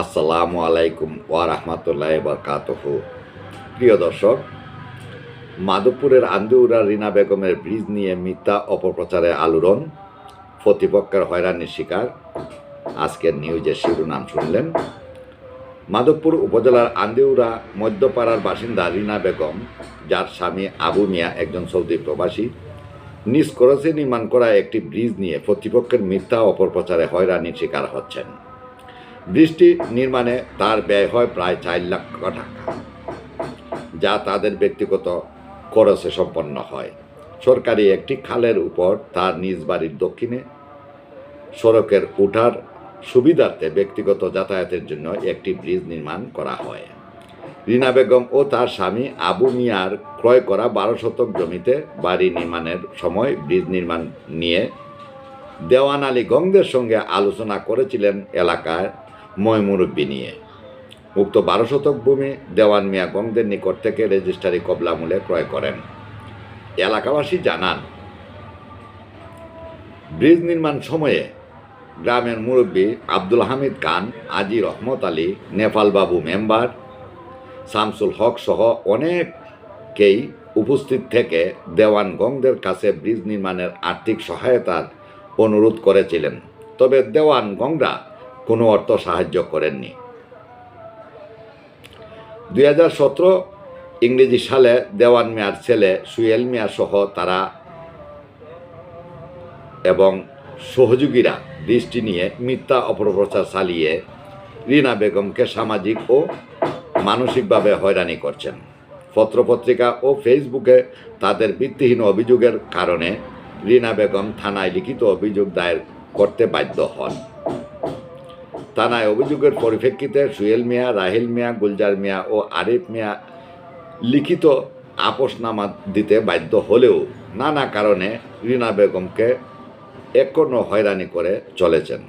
আসসালামু আলাইকুম ওয়া বরকাতহ। প্রিয় দর্শক, মাধবপুরের আন্দুরা রিনা বেগমের ব্রিজ নিয়ে মিথ্যা অপপ্রচারে আলোড়ন, প্রতিপক্ষের হয়রানির শিকার। আজকের নিউজের শিরোনাম শুনলেন মাধবপুর উপজেলার আন্দিউরা মধ্যপাড়ার বাসিন্দা রিনা বেগম, যার স্বামী আবু মিয়া একজন সৌদি প্রবাসী। নিজ খরচে নির্মাণ করা একটি ব্রিজ নিয়ে প্রতিপক্ষের মিথ্যা অপপ্রচারে হয়রানির শিকার হচ্ছেন। বৃষ্টি নির্মাণে তার ব্যয় হয় প্রায় চার লাখ টাকা, যা তাদের ব্যক্তিগত খরচে সম্পন্ন হয়। সরকারি একটি খালের উপর তার নিজ বাড়ির দক্ষিণে সড়কের উঠার সুবিধার্থে ব্যক্তিগত যাতায়াতের জন্য একটি ব্রিজ নির্মাণ করা হয়। রিনা বেগম ও তার স্বামী আবু মিয়ার ক্রয় করা বারো শতক জমিতে বাড়ি নির্মাণের সময় ব্রিজ নির্মাণ নিয়ে দেওয়ান আলী গঙ্গের সঙ্গে আলোচনা করেছিলেন এলাকায় ময়মুরব্বী নিয়ে। উক্ত বারো শতক ভূমি দেওয়ান মিয়া গঙ্গদের নিকট থেকে রেজিস্ট্রারি কবলামূলে ক্রয় করেন। এলাকাবাসী জানান, ব্রিজ নির্মাণ সময়ে গ্রামের মুরব্বী আব্দুল হামিদ খান, আজি রহমত আলী, নেপাল বাবু মেম্বার, শামসুল হক সহ অনেককেই উপস্থিত থেকে দেওয়ান গঙ্গদের কাছে ব্রিজ নির্মাণের আর্থিক সহায়তার অনুরোধ করেছিলেন। তবে দেওয়ান গংরা কোনো অর্থ সাহায্য করেননি। দুই হাজার সতেরো ইংরেজি সালে দেওয়ান মিয়ার ছেলে সুয়েল মিয়া সহ তারা এবং সহযোগীরা দৃষ্টি নিয়ে মিথ্যা অপপ্রচার চালিয়ে রিনা বেগমকে সামাজিক ও মানসিকভাবে হয়রানি করছেন। পত্রপত্রিকা ও ফেসবুকে তাদের ভিত্তিহীন অভিযোগের কারণে রিনা বেগম থানায় লিখিত অভিযোগ দায়ের করতে বাধ্য হন। থানায় অভিযোগের পরিপ্রেক্ষিতে সুয়েল মিয়া, রাহিল মিয়া, গুলজার মিয়া ও আরিফ মিয়া লিখিত আপোষনামা দিতে বাধ্য হলেও নানা কারণে রিনা বেগমকে এখনও হয়রানি করে চলেছেন।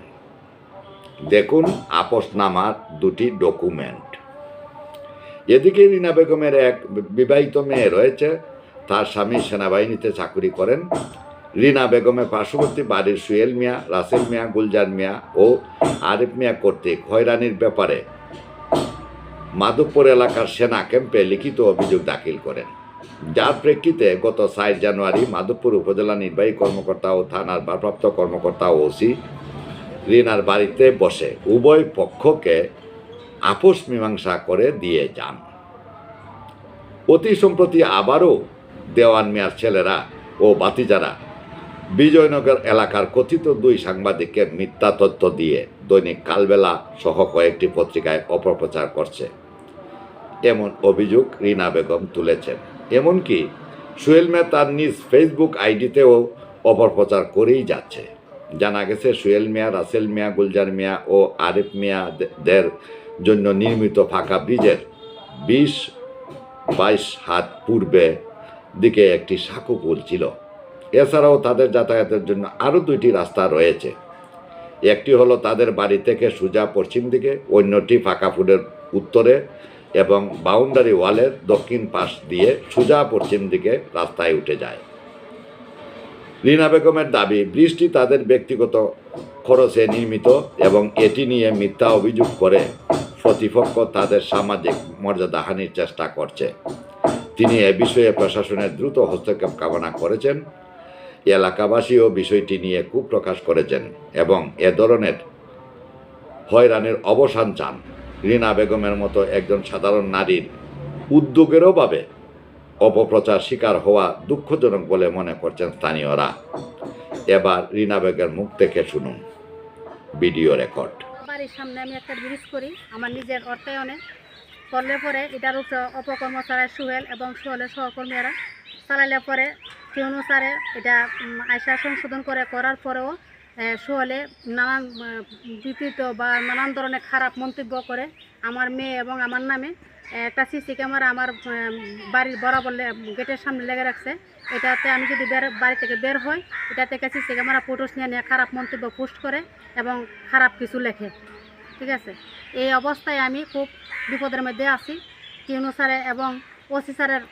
দেখুন আপোষনামার দুটি ডকুমেন্ট। এদিকে রিনা বেগমের এক বিবাহিত মেয়ে রয়েছে, তার স্বামী সেনাবাহিনীতে চাকুরি করেন। রিনা বেগমের পার্শ্ববর্তী বাড়ির সুয়েল মিয়া, রাসেল মিয়া, গুলজার মিয়া ও আরিফ মিয়া কর্তৃক হয়রানির ব্যাপারে মাধবপুর এলাকার সেনা ক্যাম্পে লিখিত অভিযোগ দাখিল করেন। যার প্রেক্ষিতে গত সাত জানুয়ারি মাধবপুর উপজেলা নির্বাহী কর্মকর্তা ও থানার ভারপ্রাপ্ত কর্মকর্তা ওসি রিনার বাড়িতে বসে উভয় পক্ষকে আপোষ মীমাংসা করে দিয়ে যান। অতি সম্প্রতি আবারও দেওয়ান মিয়ার ছেলেরা ও বাতিজারা বিজয়নগর এলাকার কথিত দুই সাংবাদিককে মিথ্যা তথ্য দিয়ে দৈনিক কালবেলা সহ কয়েকটি পত্রিকায় অপপ্রচার করছে। এমন অভিযোগ রিনা বেগম তুলেছেন। এমনকি সুয়েল মিয়া তার নিজ ফেসবুক আইডিতেও অপপ্রচার করেই যাচ্ছে। জানা গেছে সুয়েল মিয়া, রাসেল মিয়া, গুলজার মিয়া ও আরিফ মিয়াদের জন্য নির্মিত ফাঁকা ব্রিজের বিশ বাইশ হাত পূর্বে দিকে একটি সাঁকো পুল ছিল। এছাড়াও তাদের যাতায়াতের জন্য আরও দুইটি রাস্তা রয়েছে। একটি হলো তাদের বাড়ি থেকে সোজা পশ্চিম দিকে, অন্যটি ফাঁকা ফুলের উত্তরে এবং বাউন্ডারি ওয়ালের দক্ষিণ পাশ দিয়ে সোজা পশ্চিম দিকে রাস্তায় উঠে যায়। রিনা বেগমের দাবি ব্রিজটি তাদের ব্যক্তিগত খরচে নির্মিত এবং এটি নিয়ে মিথ্যা অভিযোগ করে প্রতিপক্ষ তাদের সামাজিক মর্যাদাহানির চেষ্টা করছে। তিনি এ বিষয়ে প্রশাসনের দ্রুত হস্তক্ষেপ কামনা করেছেন। এলাকাবাসীও বিষয়টি নিয়ে ক্ষোভ প্রকাশ করেছেন এবং এ ধরনের হয়রানির অবসান চান। রিনা বেগমের মতো একজন সাধারণ নারীর উদ্যোগেরও ভাবে অপপ্রচার শিকার হওয়া দুঃখজনক বলে মনে করছেন স্থানীয়রা। এবার রিনা বেগের মুখ থেকে শুনুন। Video record. বাড়ির সামনে আমি একটা ব্রিজ করি, আমার নিজের অর্থায়নে। করলে পরে এটার উপরে অপকর্ম চালায় সুহেল এবং সুহেলের সহকর্মীরা। চালাইলে পরে সেই অনুসারে এটা আয়সা সংশোধন করে, করার পরেও সুহেলে নানান বিকৃত বা নানান ধরনের খারাপ মন্তব্য করে আমার মেয়ে এবং আমার নামে একটা সিসি ক্যামেরা আমার বাড়ির বরাবর গেটের সামনে লেগে রাখছে। এটাতে আমি যদি বের, বাড়ি থেকে বের হই, এটা থেকে সিসি ক্যামেরা ফটোস নিয়ে নিয়ে খারাপ মন্তব্য পোস্ট করে এবং খারাপ কিছু লেখে। ঠিক আছে? এই অবস্থায় আমি খুব বিপদের মধ্যে আছি। কি অনুসারে এবং ওসি স্যারের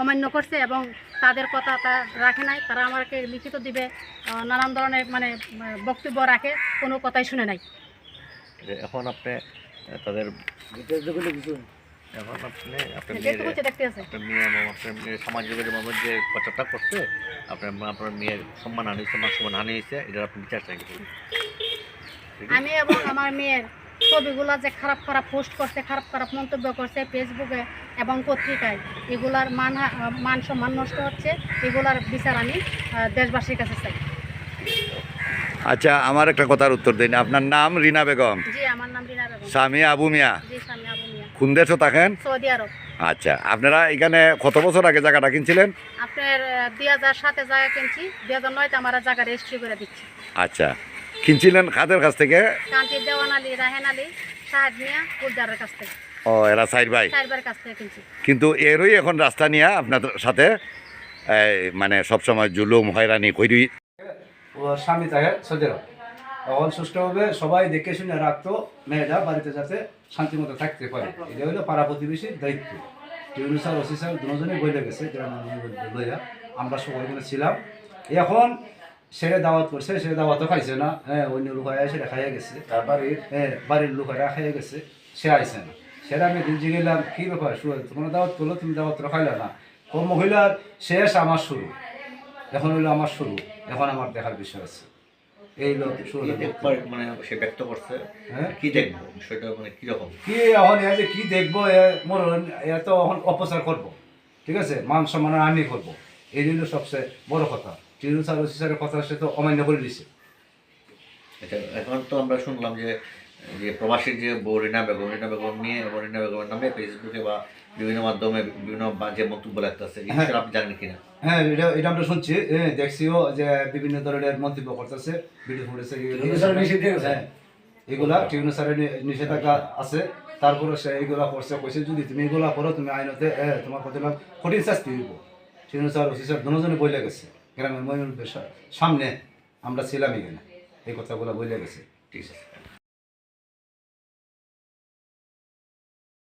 অমান্য করছে এবং তাদের কথা তা রাখে নাই। তারা আমাকে লিখিত দিবে নানান ধরনের মানে বক্তব্য রাখে কোনো কথাই শুনে নাই। এখন আপনি তাদের এখন আপনি আপনার মেয়ের হচ্ছে দেখতে আছে। আপনার মেয়ে মেয়ের সমাজ যোগাযোগ মাধ্যমে যে প্রচারটা করছে আপনার আপনার মেয়ের সম্মান হানি সম্মান হানি হয়েছে এটার আপনি বিচার চাই আমি এবং আমার মেয়ের ছবিগুলো যে খারাপ খারাপ পোস্ট করছে খারাপ খারাপ মন্তব্য করছে ফেসবুকে এবং পত্রিকায় এগুলার মান মান সম্মান নষ্ট হচ্ছে এগুলার বিচার আমি দেশবাসীর কাছে চাই। আচ্ছা আমার একটা কথার উত্তর দিন। আপনার নাম রিনা বেগম? জি আমার নাম রিনা বেগম। স্বামী আবু মিয়া? জি স্বামী আবু মিয়া। কোন দেশও থাকেন সৌদি আরব। আচ্ছা আপনারা এখানে কত বছর আগে জায়গাটা কিনছিলেন? আপনার দুই হাজার সাতে জায়গা কিনছি দুই হাজার নয়তে আমার জায়গা রেজিস্ট্রি করে দিচ্ছি। আচ্ছা কিনছিলেন খাদের কাছ থেকে? কান্তি দেওয়ান আলী রাহেন আলী শাহেদ মিয়া কুলদারের কাছ থেকে। ও এরা সাইড ভাই? চারবার কাছ থেকে কিনছি। কিন্তু এরই এখন রাস্তা নিয়ে আপনাদের সাথে এই, মানে সবসময় জুলুম হয়রানি করি ওর স্বামী থাকে সৌদি আরব তখন সুষ্ঠুভাবে সবাই দেখে শুনে রাখতো মেয়েরা বাড়িতে যাতে শান্তি মতো থাকতে পারে। এটা হলো পাড়া প্রতিবেশীর দায়িত্ব। টিউনি স্যার ওসি স্যার দুজনেই বলে গেছে লইয়া। আমরা সবাই ওখানে ছিলাম। এখন সেরে দাওয়াত করছে সেরে দাওয়াতও খাইছে না। হ্যাঁ অন্য লোক লোকেরা সেটা খাইয়ে গেছে। তার বাড়ির হ্যাঁ বাড়ির লোকেরা খাইয়ে গেছে সে আইছে না। সেটা আমি দিন গেলাম কী ব্যাপার শুরু তোমরা দাওয়াত করল তুমি দাওয়াত খাইলে না। ও মহিলার শেষ আমার শুরু। এখন হইল আমার শুরু। এখন আমার দেখার বিষয় আছে। এই কি মানে সে ব্যক্ত করছে? হ্যাঁ? কি দেখব? মানে কীরকম কি এখন এ যে কি দেখব এ মরণ এখন অপচার করব। ঠিক আছে? মান সম্মানের হানি করব। এই হলো সবচেয়ে বড় কথা। ওসি কথা সে তো অমান্য করে দিছে। এখন তো আমরা শুনলাম যে যে প্রবাসীর যে বউ রিনা বেগম রিনা বেগম নিয়ে এবং রিনা বেগমের নামে ফেসবুকে বা বিভিন্ন মাধ্যমে বিভিন্ন বাজে মন্তব্য লাগতেছে আপনি জানেন কিনা? হ্যাঁ এটা এটা আমরা শুনছি হ্যাঁ দেখছিও যে বিভিন্ন ধরনের মন্তব্য করতেছে ভিডিও ফুটেছে হ্যাঁ এগুলা টিউনো স্যারের নিষেধাজ্ঞা আছে তারপরে সে এগুলা করছে কইছে যদি তুমি এগুলা করো তুমি আইনতে তোমার প্রতি কঠিন শাস্তি হইব। টিউনো স্যার স্যার দুজনে বলে গেছে। গ্রামের ময়ূর সামনে আমরা ছিলাম এখানে। এই কথাগুলো বলে গেছে। ঠিক আছে।